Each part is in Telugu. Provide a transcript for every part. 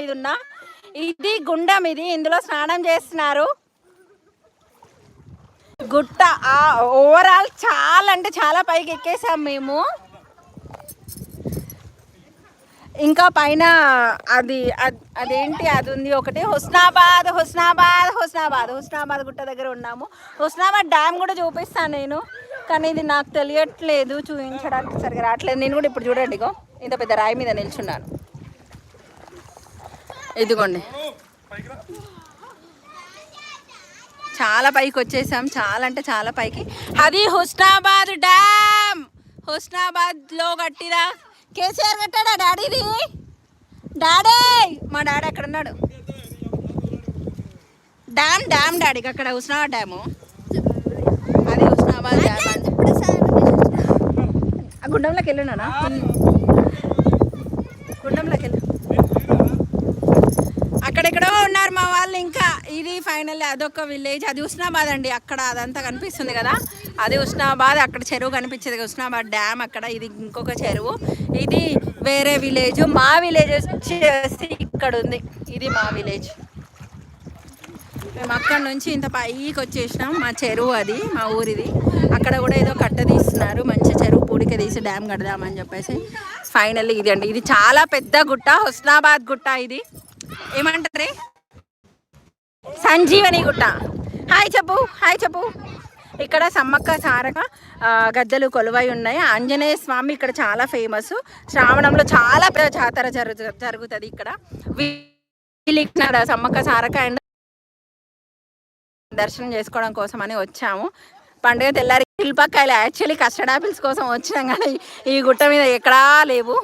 మీద ఉన్న ఇది గుండం ఇది. ఇందులో స్నానం చేస్తున్నారు. గుట్ట. ఓవరాల్ చాలా అంటే చాలా పైకి ఎక్కేసాం మేము. ఇంకా పైన అది అదేంటి? అది ఉంది ఒకటి. హుస్నాబాద్ హుస్నాబాద్ హుస్నాబాద్. హుస్నాబాద్ గుట్ట దగ్గర ఉన్నాము. హుస్నాబాద్ డ్యామ్ కూడా చూపిస్తాను నేను. కానీ ఇది నాకు తెలియట్లేదు. చూపించడానికి సరిగ్గా రావట్లేదు. నేను కూడా ఇప్పుడు చూడండి ఇగో. ఇంత పెద్ద రాయి మీద నిల్చున్నాను. ఇదిగోండి. చాలా పైకి వచ్చేసాం చాలా అంటే చాలా పైకి. అది హుస్నాబాద్ డ్యామ్. హుస్నాబాద్లో కేసీఆర్ కట్టాడా డాడీది? డాడీ! మా డాడీ అక్కడ ఉన్నాడు డ్యామ్ డ్యామ్ డాడీకి అక్కడ హుస్నాబాద్ డ్యాము. అది హుస్నాబాద్ డ్యామ్ ఆ గుండంలోకి వెళ్ళినానా? గుండంలోకి వెళ్ళి అక్కడెక్కడో మా వాళ్ళు ఇంకా ఇది ఫైనల్ అదొక విలేజ్. అది ఉస్నాబాద్ అండి. అక్కడ అదంతా కనిపిస్తుంది కదా. అది ఉస్నాబాద్ అక్కడ చెరువు కనిపించేది ఉస్నాబాద్ డ్యామ్ అక్కడ. ఇది ఇంకొక చెరువు. ఇది వేరే విలేజ్. మా విలేజ్ వచ్చేసి ఇక్కడ ఉంది. ఇది మా విలేజ్. మేము అక్కడ నుంచి ఇంత పైకి వచ్చేసినాం. మా చెరువు అది మా ఊరిది. అక్కడ కూడా ఏదో కట్ట తీస్తున్నారు. మంచి చెరువు పూడిక తీసి డ్యామ్ కడదామని చెప్పేసి. ఫైనల్లీ ఇది అండి. ఇది చాలా పెద్ద గుట్ట. హుస్నాబాద్ గుట్ట ఇది. ఏమంటారు? సంజీవని గుట్ట. హాయ్ చెప్పు హాయ్ చెప్పు. ఇక్కడ సమ్మక్క సారక గద్దలు గద్దెలు కొలువై ఉన్నాయి. ఆంజనేయ స్వామి ఇక్కడ చాలా ఫేమస్ శ్రావణంలో చాలా పెద్ద జాతర జరుగు జరుగుతుంది ఇక్కడ. వీళ్ళు ఇక్కడ సమ్మక్క సారక అండ్ దర్శనం చేసుకోవడం కోసం అని వచ్చాము. పండుగ తెల్లారి శిల్పకాయలు యాక్చువల్లీ కస్టర్డ్ ఆపిల్స్ కోసం వచ్చినాం కానీ ఈ గుట్ట మీద ఎక్కడా లేవు.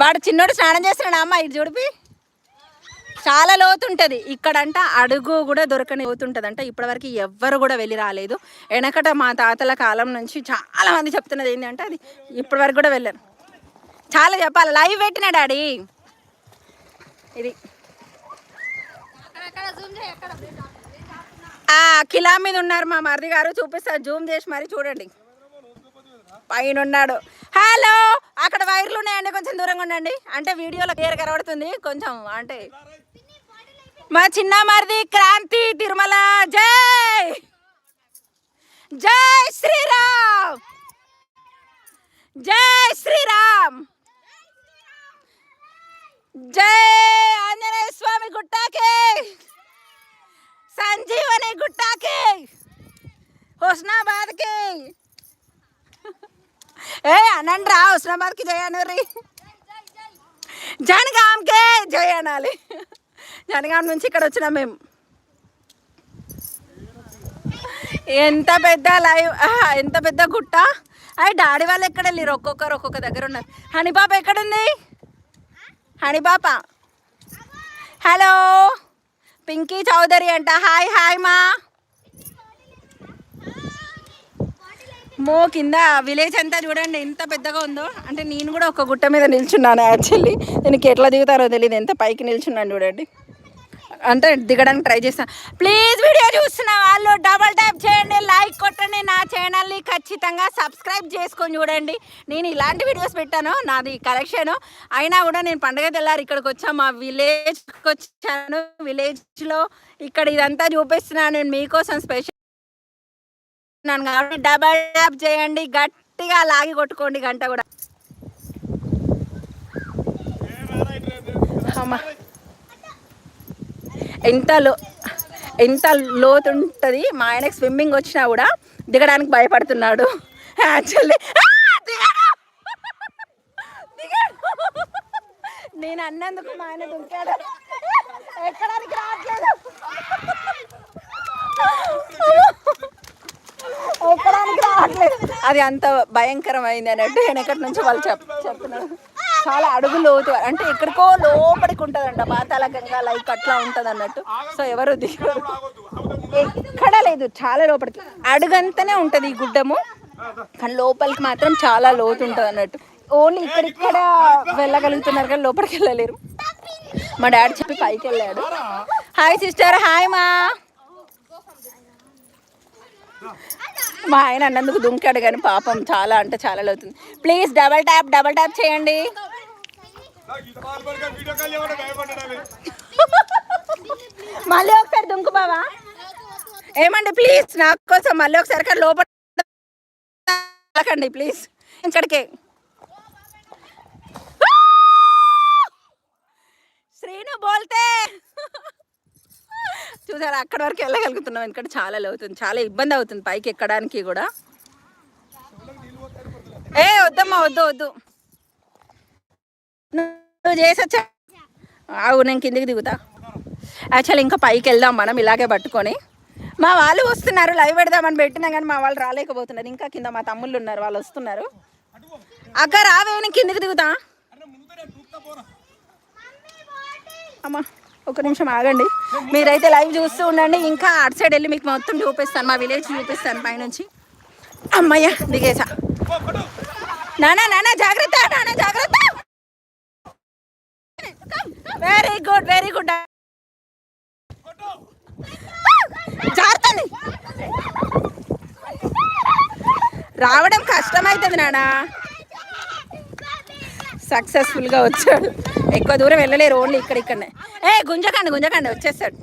వాడు చిన్నోడు స్నానం చేస్తున్నాడు. అమ్మ ఇది చూడిపి చాలా లోతుంటుంది. ఇక్కడంట అడుగు కూడా దొరకని లోతుంటదంట. ఇప్పటివరకు ఎవ్వరు కూడా వెళ్ళి రాలేదు. వెనకట మా తాతల కాలం నుంచి చాలా మంది చెప్తున్నది ఏంటంటే అది ఇప్పటివరకు కూడా వెళ్ళారు. చాలా చెప్పాలి. లైవ్ పెట్టిన డాడీ. ఇది. కిలా మీద ఉన్నారు మా మరిది గారు. చూపిస్తారు జూమ్ చేసి మరి చూడండి. పైన ఉన్నాడు హలో! అక్కడ వైర్లు ఉన్నాయండి కొంచెం దూరంగా ఉండండి. అంటే వీడియోలో క్లియర్ కనబడుతుంది. కొంచెం అంటే మా చిన్న మరిది క్రాంతి తిరుమల. జై! జై శ్రీరామ్! జై శ్రీరామ్! జై ఆంజనేయ స్వామి గుట్టాకే! సంజీవని గుట్టాకే! హుస్నాబాద్కి! ఏ అనండి రా హుస్నాబాద్కి జయ అనరి జనగాంకే జయ అనాలి. జనగాం నుంచి ఇక్కడ వచ్చినాం మేము. ఎంత పెద్ద లైవ్ ఆహా, ఎంత పెద్ద గుట్ట. అయ్యి డాడీ వాళ్ళు ఎక్కడ వెళ్ళారు ఒక్కొక్కరు ఒక్కొక్క దగ్గర ఉన్నారు. హనీపాప ఎక్కడుంది? హనీపాప హలో. పింకీ చౌదరి అంట. హాయ్ హాయ్ మా. మో కింద విలేజ్ అంతా చూడండి ఎంత పెద్దగా ఉందో. అంటే నేను కూడా ఒక గుట్ట మీద నిల్చున్నాను యాక్చువల్లీ. దీనికి ఎట్లా దిగుతారో తెలియదు ఎంత పైకి నిల్చున్నాను చూడండి. అంటే దిగడానికి ట్రై చేస్తాను ప్లీజ్ వీడియో చూస్తున్న వాళ్ళు డబల్ ట్యాప్ చేయండి లైక్ కొట్టండి. నా ఛానల్ని ఖచ్చితంగా సబ్స్క్రైబ్ చేసుకొని చూడండి. నేను ఇలాంటి వీడియోస్ పెట్టాను నాది కలెక్షన్ అయినా కూడా నేను పండగ తెల్లారు ఇక్కడికి వచ్చా మా విలేజ్కి వచ్చాను. విలేజ్లో ఇక్కడ ఇదంతా చూపిస్తున్నాను నేను మీకోసం స్పెషల్ నన్ను కాబట్టి డబల్ ట్యాప్ చేయండి. గట్టిగా లాగి కొట్టుకోండి గంట కూడా. అమ్మా. ఎంత లో ఎంత లోతు ఉంటుంది. మా ఆయనకి స్విమ్మింగ్ వచ్చినా కూడా దిగడానికి భయపడుతున్నాడు. యాక్చువల్లీ నేను అన్నందుకు మా ఆయన దుంకాడు. ఎక్కడానికి రావట్లేదు. ఎక్కడానికి రావట్లేదు. అది అంత భయంకరమైంది అన్నట్టు వెనకటి నుంచి వాళ్ళు చెప్ చెప్తున్నారు. చాలా అడుగు లోతు అంటే ఎక్కడికో లోపలికి ఉంటుందంట పాతాల గంగా లైక్ అట్లా ఉంటుంది అన్నట్టు. సో ఎవరు దిగరు ఎక్కడ లేదు చాలా లోపలికి అడుగంతనే ఉంటుంది ఈ గుడ్డము. కానీ లోపలికి మాత్రం చాలా లోతు ఉంటుంది అన్నట్టు. ఓన్లీ ఇక్కడిక్కడ వెళ్ళగలుగుతున్నారు కానీ లోపలికి వెళ్ళలేరు. మా డాడీ చెప్పి పైకి వెళ్ళాడు. హాయ్ సిస్టర్ హాయ్ మా. మా ఆయన అన్నందుకు దుంకాడు కానీ పాపం చాలా అంటే చాలా అవుతుంది please double tap double tap చేయండి. మళ్ళీ ఒకసారి దుంకు బావా. ఏమండి ప్లీజ్ నా కోసం మళ్ళీ ఒకసారి ఇక్కడ లోపల ప్లీజ్ ఇక్కడికే. శ్రీను బోల్తే. చూసారా? అక్కడ వరకు వెళ్ళగలుగుతున్నాం. ఎందుకంటే చాలా అవుతుంది. చాలా ఇబ్బంది అవుతుంది పైకి ఎక్కడానికి కూడా. ఏ వద్దమ్మా వద్దు వద్దు. నువ్వు చేసొచ్చా? ఆవు నేను కిందికి దిగుతా. యాక్చువల్ ఇంకా పైకి వెళ్దాం మనం ఇలాగే పట్టుకొని. మా వాళ్ళు వస్తున్నారు లైవ్ పెడదామని పెట్టినా కానీ మా వాళ్ళు రాలేకపోతున్నారు. ఇంకా కింద మా తమ్ముళ్ళు ఉన్నారు వాళ్ళు వస్తున్నారు. అక్క రావే నేను కిందికి దిగుతా. అమ్మా. ఒక నిమిషం ఆగండి. మీరైతే లైవ్ చూస్తూ ఉండండి. ఇంకా అటు సైడ్ వెళ్ళి మీకు మొత్తం చూపిస్తాను. మా విలేజ్ చూపిస్తాను పైనుంచి. అమ్మయ్య దిగేసా. నానా నానా జాగ్రత్త నానా జాగ్రత్త. వెరీ గుడ్ వెరీ గుడ్ జాగ్రత్త రావడం కష్టమవుతుంది నానా. సక్సెస్ఫుల్గా వచ్చాడు. ఎక్కువ దూరం వెళ్ళలేరు ఓన్లీ ఇక్కడ ఇక్కడనే. ఏ గుంజకండి గుంజకండి వచ్చేస్తాడు.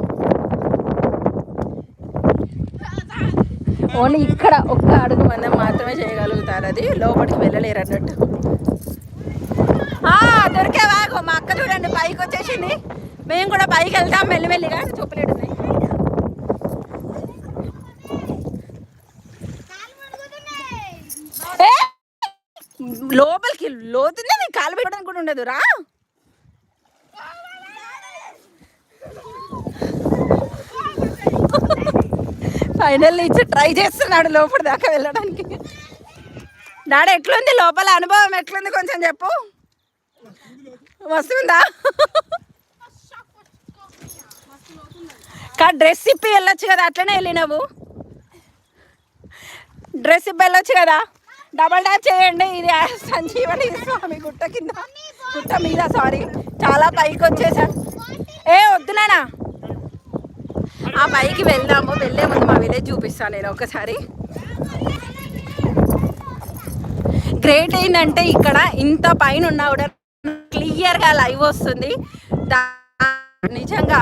ఓన్లీ ఇక్కడ ఒక్క అడుగు మందం మాత్రమే చేయగలుగుతారు అది లోపలికి వెళ్ళలేరు అన్నట్టు. దొరికేవా మా అక్క చూడండి పైకి వచ్చేసింది. మేము కూడా పైకి వెళ్తాం మెల్లిమెల్లిగా చూపలేడు. లోపలికి లోతుందే నీ కాలు పెట్టడానికి కూడా ఉండదు రా. ఫైనల్ ఇచ్చి ట్రై చేస్తున్నాడు లోపల దాకా వెళ్ళడానికి. డాడీ ఎట్లుంది లోపల? అనుభవం ఎట్లుంది కొంచెం చెప్పు. వస్తుందా కా డ్రెస్ ఇప్పి వెళ్ళొచ్చు కదా అట్లనే వెళ్ళినావు? డ్రెస్ ఇప్పి వెళ్ళొచ్చు కదా? డబల్ ట్యాప్ చేయండి ఇది సంజీవని స్వామి గుట్ట కింద. గుట్ట మీద సారీ చాలా పైకి వచ్చేసాను ఏ వద్దునానా ఆ పైకి వెళ్దాము. వెళ్ళే ముందు మా విలేజ్ చూపిస్తాను నేను ఒకసారి. గ్రేట్ ఏంటంటే ఇక్కడ ఇంత పైన ఉన్నా కూడా క్లియర్గా లైవ్ వస్తుంది. నిజంగా.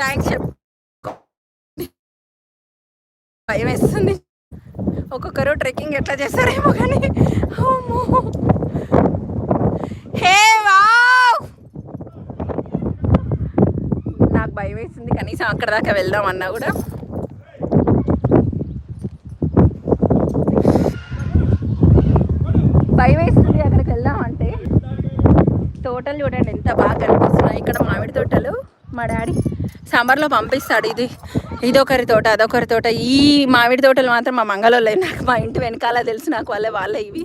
థ్యాంక్స్ చెప్పు. భయం వేస్తుంది. ఒక్కొక్కరు ట్రెక్కింగ్ ఎట్లా చేస్తారేమో కానీ. హే వావ్ నాకు భయం వేసింది కనీసం అక్కడ దాకా వెళ్దాం అన్నా కూడా. భయం వేసింది అక్కడికి వెళ్దాం అంటే. తోటలు చూడండి ఎంత బాగా కనిపిస్తున్నాయి. ఇక్కడ మామిడి తోటలు మా డాడీ సమ్మర్లో పంపిస్తాడు ఇది. ఇదొకరి తోట అదొకరి తోట. ఈ మామిడి తోటలు మాత్రం మా మంగళోళ్ళే నాకు మా ఇంటి వెనకాల తెలుసు నాకు వాళ్ళే వాళ్ళే ఇవి.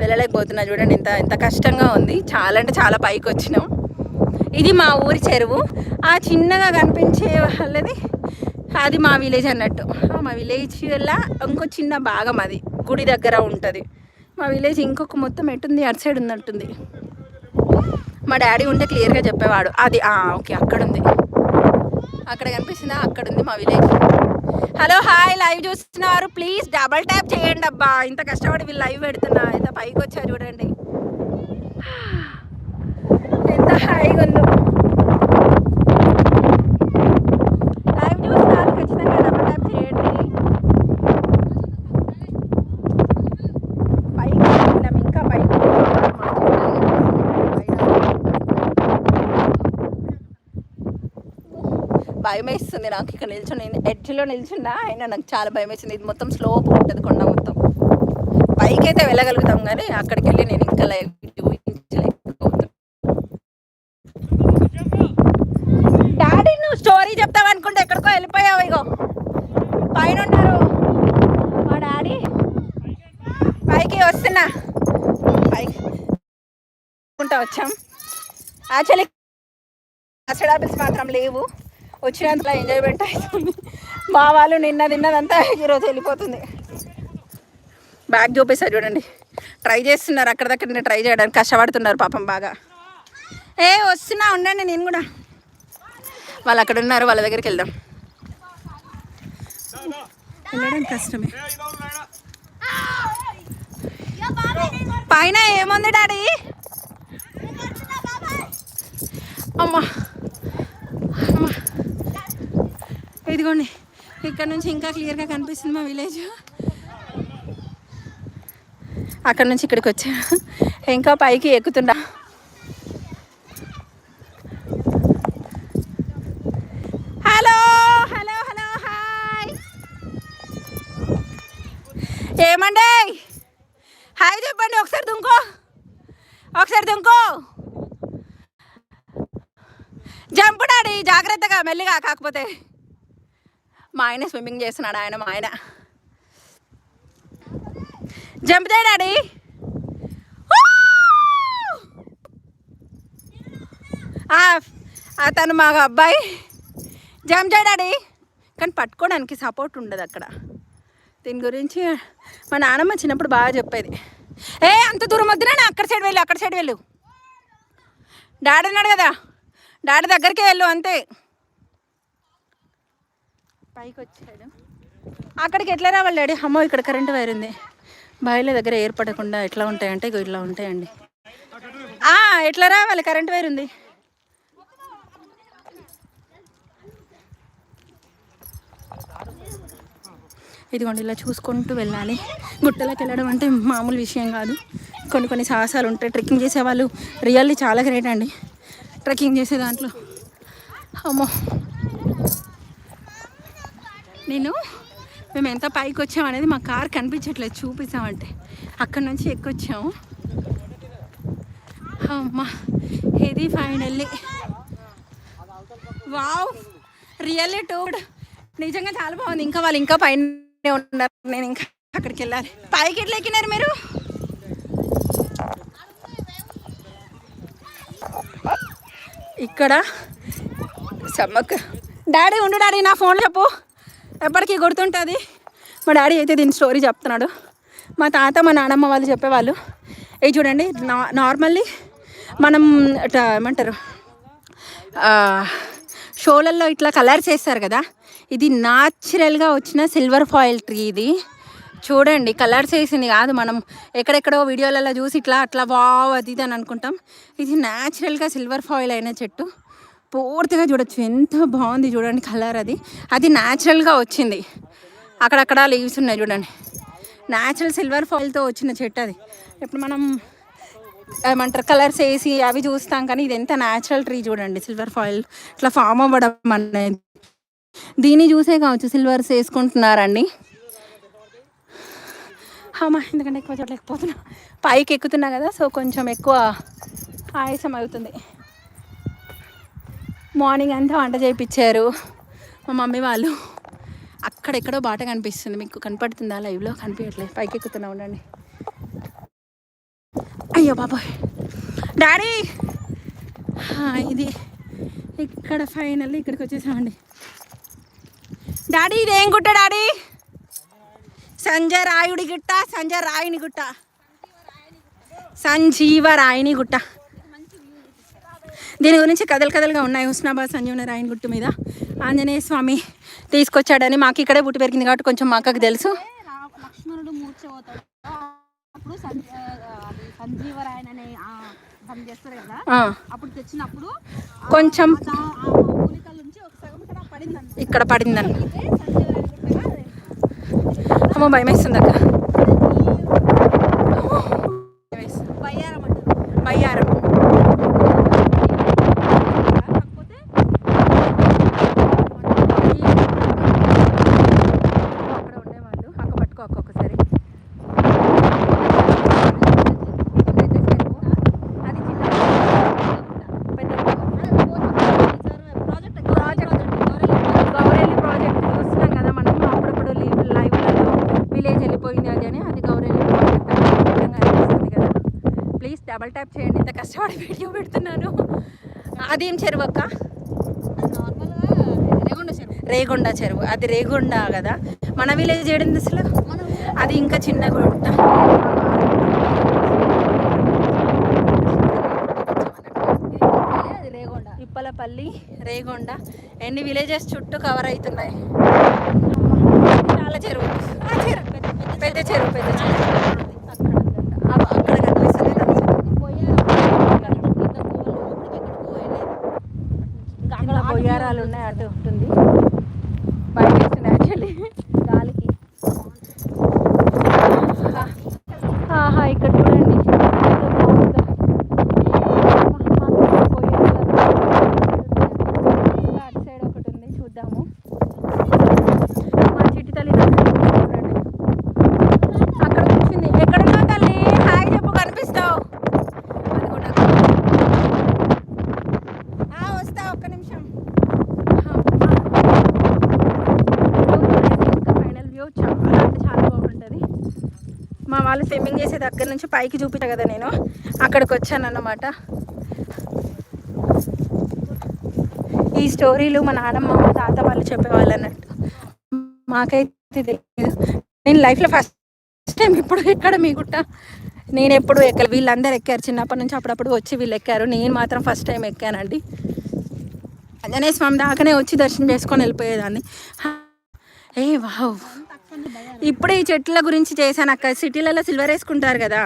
వెళ్ళలేకపోతున్నా చూడండి. ఎంత ఎంత కష్టంగా ఉంది. చాలా అంటే చాలా పైకి వచ్చినాం. ఇది మా ఊరి చెరువు. ఆ చిన్నగా కనిపించే వాళ్ళది. అది మా విలేజ్ అన్నట్టు. మా విలేజ్ వల్ల ఇంకో చిన్న భాగం అది. గుడి దగ్గర ఉంటుంది. మా విలేజ్ ఇంకొక మొత్తం ఎటుంది అటు సైడ్ ఉన్నట్టుంది. మా డాడీ ఉంటే క్లియర్గా చెప్పేవాడు. అది ఓకే అక్కడ ఉంది అక్కడ కనిపిస్తుందా? అక్కడ ఉంది మా విలేజ్. హలో హాయ్ లైవ్ చూస్తున్నారు. ప్లీజ్ డబల్ ట్యాప్ చేయండి అబ్బా. ఇంత కష్టపడి వీళ్ళు లైవ్ పెడుతున్నా ఇంత పైకి వచ్చారు చూడండి. హాయిగా ఉందో లైవ్ చూస్తున్నారు ఖచ్చితంగా డబల్ ట్యాప్ చేయండి పైకి వెళ్ళాం ఇంకా పైకి భయం వేస్తుంది నాకు ఇక్కడ నిల్చుని ఎడ్జ్లో నిల్చున్నా అయినా నాకు చాలా భయం ఇది మొత్తం స్లోప్ ఉంటుంది కొండ మొత్తం పైకి అయితే వెళ్ళగలుగుతాం కానీ అక్కడికి వెళ్ళి నేను ఇంకా లైవ్ ఊహించలేకపోతున్నా డాడీ నువ్వు స్టోరీ చెప్తావు అనుకుంటే ఎక్కడికో వెళ్ళిపోయావు ఇగో పైన ఉన్నారు మా డాడీ పైకి వస్తున్నా పైకి అనుకుంటా వచ్చాం యాక్చువల్లీ కస్టర్డ్ ఆపిల్స్ మాత్రం లేవు. వచ్చినంతలో ఎంజాయ్మెంట్ అవుతుంది మా వాళ్ళు నిన్న తిన్నదంతా ఈరోజు వెళ్ళిపోతుంది. బ్యాగ్ చూపిస్తారు చూడండి. ట్రై చేస్తున్నారు అక్కడ దగ్గర ట్రై చేయడానికి కష్టపడుతున్నారు పాపం బాగా. ఏ వస్తున్నా ఉండండి నేను కూడా. వాళ్ళు అక్కడ ఉన్నారు వాళ్ళ దగ్గరికి వెళ్దాం. వెళ్ళడం కష్టమే. పైన ఏముంది డాడీ? అమ్మా అమ్మా ఇదిగోండి. ఇక్కడ నుంచి ఇంకా క్లియర్గా కనిపిస్తుంది మా విలేజ్. అక్కడ నుంచి ఇక్కడికి వచ్చా. ఇంకా పైకి ఎక్కుతుండా. Hello hello hello hi. ఏమండి? హాయ్ చెప్పండి ఒకసారి దుంకో. ఒకసారి దుంకో. జంపుడాడి జాగ్రత్తగా మెల్లిగా కాకపోతే. మా ఆయన స్విమ్మింగ్ చేస్తున్నాడు ఆయన మా ఆయన. జంప్ దే డాడీ. అతను మా అబ్బాయి. జంప్ చేయడాడి కానీ పట్టుకోవడానికి సపోర్ట్ ఉండదు అక్కడ. దీని గురించి మా నాన్నమ్మ చిన్నప్పుడు బాగా చెప్పేది. ఏ అంత దూరం వద్దునా నా అక్కడ సైడ్ వెళ్ళు అక్కడ సైడ్ వెళ్ళు. డాడీ ఉన్నాడు కదా. డాడీ దగ్గరికి వెళ్ళు అంతే. పైకి వచ్చాడు అక్కడికి ఎట్లా రావాలి డాడీ? అమ్మో ఇక్కడ కరెంట్ వైర్ ఉంది. బాయిల దగ్గర ఏర్పడకుండా ఎట్లా ఉంటాయంటే ఇగో ఇట్లా ఉంటాయండి. ఎట్లా రావాలి? కరెంట్ వైర్ ఉంది. ఇదిగోండి ఇలా చూసుకుంటూ వెళ్ళాలి. గుట్టలోకి వెళ్ళడం అంటే మామూలు విషయం కాదు. కొన్ని కొన్ని సాహసాలు ఉంటాయి. ట్రెక్కింగ్ చేసేవాళ్ళు రియల్లీ చాలా గ్రేట్ అండి. ట్రెక్కింగ్ చేసే దాంట్లో. అమ్మో. నేను మేము ఎంత పైకి వచ్చాం అనేది మా కార్ కనిపించట్లేదు చూపిస్తామంటే. అక్కడ నుంచి ఎక్కొచ్చాము. అమ్మా ఇది ఫైనల్లీ వావ్ రియల్లీ టూడ్ నిజంగా చాలా బాగుంది. ఇంకా వాళ్ళు ఇంకా పైన ఉన్నారు. నేను ఇంకా అక్కడికి వెళ్ళాలి. పైకి ఎట్లా ఎక్కినారు మీరు? ఇక్కడ సమ్మక్క. డాడీ ఉండు డాడీ నా ఫోన్ చెప్పు. ఎప్పటికీ గుర్తుంటుంది. మా డాడీ అయితే దీని స్టోరీ చెప్తున్నాడు. మా తాత మా నానమ్మ వాళ్ళు చెప్పేవాళ్ళు. ఇది చూడండి నా నార్మల్లీ మనం ఏమంటారు షోలల్లో ఇట్లా కలర్స్ వేస్తారు కదా ఇది న్యాచురల్గా వచ్చిన సిల్వర్ ఫాయిల్ ట్రీ ఇది. చూడండి కలర్స్ వేసింది కాదు మనం. ఎక్కడెక్కడో వీడియోలలో చూసి ఇట్లా అట్లా వావ్ అది ఇది అని అనుకుంటాం. ఇది న్యాచురల్గా సిల్వర్ ఫాయిల్ అయిన చెట్టు. పూర్తిగా చూడొచ్చు. ఎంత బాగుంది చూడండి కలర్ అది. అది న్యాచురల్గా వచ్చింది. అక్కడక్కడ లీవ్స్ ఉన్నాయి చూడండి. న్యాచురల్ సిల్వర్ ఫాయిల్తో వచ్చిన చెట్టు అది. ఇప్పుడు మనం ఏమంటారు కలర్స్ వేసి అవి చూస్తాం కానీ ఇది ఎంత న్యాచురల్ ట్రీ చూడండి సిల్వర్ ఫాయిల్. ఇట్లా ఫామ్ అవ్వడం అనేది. దీన్ని చూసే కావచ్చు సిల్వర్స్ వేసుకుంటున్నారండి. అమ్మా ఎందుకంటే ఎక్కువ చూడలేకపోతున్నా. పైకి ఎక్కుతున్నా కదా సో కొంచెం ఎక్కువ ఆయాసం అవుతుంది. మార్నింగ్ అంతా వంట చేయించారు. మా మమ్మీ వాళ్ళు. అక్కడెక్కడో బాట కనిపిస్తుంది. మీకు కనపడుతుందా? లైవ్లో కనిపించట్లేదు. పైకి ఎక్కుతున్నా ఉండండి. అయ్యో బాబోయ్. డాడీ! ఇది ఇక్కడ ఫైనల్ ఇక్కడికి వచ్చేసామండి. డాడీ ఇదేం గుట్ట డాడీ? సంజయ్ రాయుడి గుట్ట సంజయ్ రాయుని గుట్ట. సంజీవ రాయుని గుట్ట. దీని గురించి కథలు కథలుగా ఉన్నాయి. హుస్నాబాద్ సంజీవన రాయని గుట్టు మీద. ఆంజనేయ స్వామి తీసుకొచ్చాడని మాకు ఇక్కడే పుట్టి పెరిగింది కాబట్టి కొంచెం మా అక్కకి తెలుసు. లక్ష్మణుడు అప్పుడు సంజీ- ఆ, అది సంజీవరాయన్ అనే ఆ పని చేస్తారు కదా? ఆ, అప్పుడు తెచ్చినప్పుడు కొంచెం ఇక్కడ పడిందని అమ్మ భయం వేస్తుంది అక్క. బయ్యారం అంటారు బయ్యారం కాకపోతే అక్కడ ఉండేవాళ్ళు అక్క పట్టుకో అక్క ఒకసారి అది చిన్న పెద్ద ప్రాజెక్ట్ గౌరెల్లి ప్రాజెక్ట్ చూస్తున్నాం కదా మనం అప్పుడప్పుడు లైవ్లలో విలేజ్ వెళ్ళిపోయింది అది అని అది గౌరెల్లి ప్రాజెక్ట్ అని విధంగా అనిపిస్తుంది కదా ప్లీజ్ ట్యాప్ చేయండి ఇంత కష్టపడి వీడియో పెడుతున్నాను. అదేం చెరువు అక్క? రేగొండ చెరువు. అది రేగొండ కదా. మన విలేజ్ ఏడింది అసలు? అది ఇంకా చిన్న గుంట రేగొండ ఇప్పలపల్లి రేగొండ. ఎన్ని విలేజెస్ చుట్టూ కవర్ అవుతున్నాయి చాలా చెరువు. పెద్ద చెరువు పెద్ద చెరువు అవ- అక్కడ కనిపిస్తుంది కింద బొయ్యారాలు ఉన్నాయి అటు ఉంటుంది భయం వేస్తుంది యాక్చువల్లీ గాలికి ఆహా ఇక్కడ చూడండి ఎంత బాగుందో. ఇంకా అటు సైడ్ ఒకటి ఉంది చూద్దాము మా చిట్టి తల్లి దగ్గర చూడండి. అక్కడ కూర్చుంది ఎక్కడున్నావు తల్లి హాయ్ చెప్పు కనిపిస్తావు అదిగోండి అక్కడ. ఆ, వస్తా ఒక్క నిమిషం ఇంకా ఫైనల్ వ్యూ చాలా అంటే చాలా బాగుంటుంది మా వాళ్ళు స్విమ్మింగ్ చేసే దగ్గర నుంచి పైకి చూపించా కదా నేను. అక్కడికి వచ్చాను అన్నమాట ఈ స్టోరీలు మా నాన్నమ్మ మా తాత వాళ్ళు చెప్పేవాళ్ళు అన్నట్టు మాకైతే తెలియదు నేను లైఫ్లో ఫస్ట్ టైం ఇప్పుడు ఎక్కడ మీ గుట్ట? నేను ఎప్పుడు ఎక్కడ వీళ్ళందరూ ఎక్కారు. చిన్నప్పటి నుంచి అప్పుడప్పుడు వచ్చి వీళ్ళు ఎక్కారు. నేను మాత్రం ఫస్ట్ టైం ఎక్కానండి. అంజనేయ స్వామి దాకానే వచ్చి దర్శనం చేసుకొని వెళ్ళిపోయేదాన్ని. ఏ వావ్. ఇప్పుడే ఈ చెట్ల గురించి చేశాను అక్క. సిటీలలో సిల్వర్ వేసుకుంటారు కదా.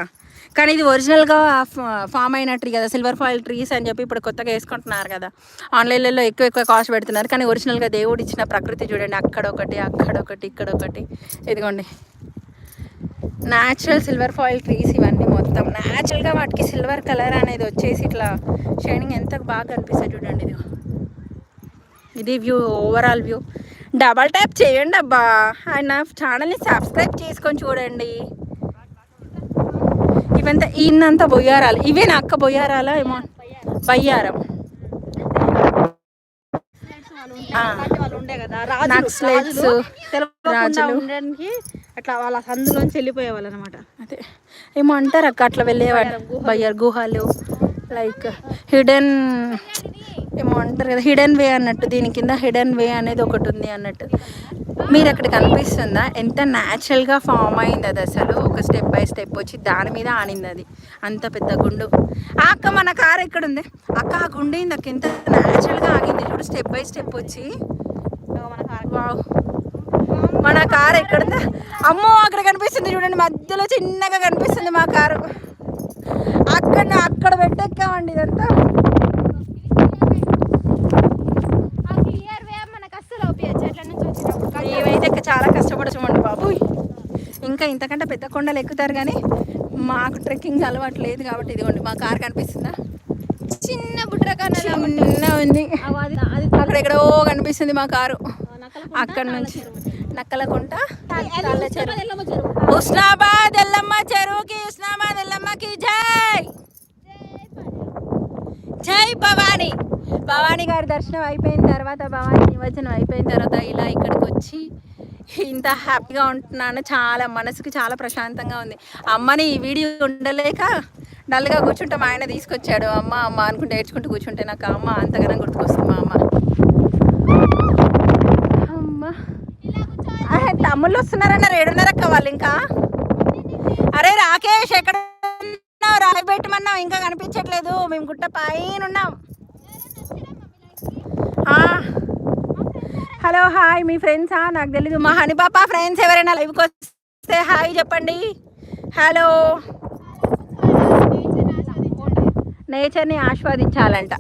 కానీ ఇది ఒరిజినల్గా ఫామ్ అయిన ట్రీ కదా సిల్వర్ ఫాయిల్ ట్రీస్ అని చెప్పి ఇప్పుడు కొత్తగా వేసుకుంటున్నారు కదా. ఆన్లైన్లలో ఎక్కువ ఎక్కువ కాస్ట్ పెడుతున్నారు. కానీ ఒరిజినల్గా దేవుడు ఇచ్చిన ప్రకృతి చూడండి అక్కడ ఒకటి అక్కడ ఒకటి ఇక్కడ ఒకటి. ఇదిగోండి. న్యాచురల్ సిల్వర్ ఫాయిల్ ట్రీస్ ఇవన్నీ మొత్తం. న్యాచురల్గా వాటికి సిల్వర్ కలర్ అనేది వచ్చేసి ఇట్లా షైనింగ్ ఎంత బాగా కనిపిస్తుంది చూడండి ఇది ఇది view overall view double tap చేయండి అబ్బా. ఆయన ఛానల్ని సబ్స్క్రైబ్ చేసుకొని చూడండి. ఇవంతా ఈయనంతా బొయ్యారాలు. ఇవే నా అక్క బొయ్యారాలా ఏమో? బయ్యారం. Nextlights, రాజులు అట్లా వాళ్ళ సందులోంచి వెళ్ళిపోయేవాళ్ళు అనమాట అదే. ఏమో అంటారు అక్క అట్లా వెళ్ళేవాడు బయ్యారు గుహలు లైక్ హిడెన్ ఏమో అంటారు కదా హిడెన్ వే అన్నట్టు దీని కింద హిడెన్ వే అనేది ఒకటి ఉంది అన్నట్టు. మీరు అక్కడ కనిపిస్తుందా? ఎంత న్యాచురల్గా ఫామ్ అయింది అది అసలు? ఒక స్టెప్ బై స్టెప్ వచ్చి దాని మీద ఆనింది అది అంత పెద్ద గుండు. ఆ అక్క మన కారు ఎక్కడ ఉంది అక్క ఆ గుండు అయింది అక్క ఎంత న్యాచురల్గా ఆగింది చూడు స్టెప్ బై స్టెప్ వచ్చి. మన కారు. మన కారు ఎక్కడుందా? అమ్మో అక్కడ కనిపిస్తుంది చూడండి మధ్యలో చిన్నగా కనిపిస్తుంది మా కారు. అక్కడ అక్కడ పెట్టెక్కామండి ఇదంతా క్లియర్ వే మనకు అస్సలు అవుతాయి చెట్ల నుంచి వచ్చినప్పుడు మేమైతే ఇక కష్టపడతామండి బాబు ఇంకా ఇంతకంటే పెద్ద కొండలు ఎక్కుతారు కానీ మాకు ట్రెక్కింగ్ అలవాటు లేదు కాబట్టి ఇదిగోండి మా కారు కనిపిస్తుందా? చిన్న బుట్ర చిన్న ఉంది. అక్కడ ఎక్కడో కనిపిస్తుంది మా కారు. అక్కడ నుంచి నక్కలకుంట ఉస్నాబాద్ ఎల్లమ్మ చెరువుకి ఉస్నాబాద్ ఎల్లమ్మకి జై! జై భవానీ! భవానీ గారి దర్శనం అయిపోయిన తర్వాత భవానీ నిమజ్జనం అయిపోయిన తర్వాత ఇలా ఇక్కడికి వచ్చి ఇంత హ్యాపీగా ఉంటున్నాను. చాలా మనసుకి చాలా ప్రశాంతంగా ఉంది. అమ్మని ఈ వీడియో ఉండలేక డల్గా కూర్చుంటే మా ఆయన తీసుకొచ్చాడు. అమ్మ అమ్మ అనుకుంటే ఏడ్చుకుంటూ కూర్చుంటే నాకు అమ్మ అంతగానం గుర్తుకొస్తుంది మా అమ్మ. అమ్మ. తమ్ముళ్ళు వస్తున్నారన్నారు. ఏడున్నరక్క వాళ్ళు ఇంకా? అరే రాకేష్ ఎక్కడ రాయి పెట్టమన్నాం ఇంకా కనిపించట్లేదు. మేము గుట్ట పైన ఉన్నాం హలో హాయ్ మీ ఫ్రెండ్సా? నాకు తెలీదు. మా హని పాప ఫ్రెండ్స్ ఎవరైనా లైవ్కి వస్తే హాయ్ చెప్పండి. హలో. నేచర్ని ఆస్వాదించాలంట.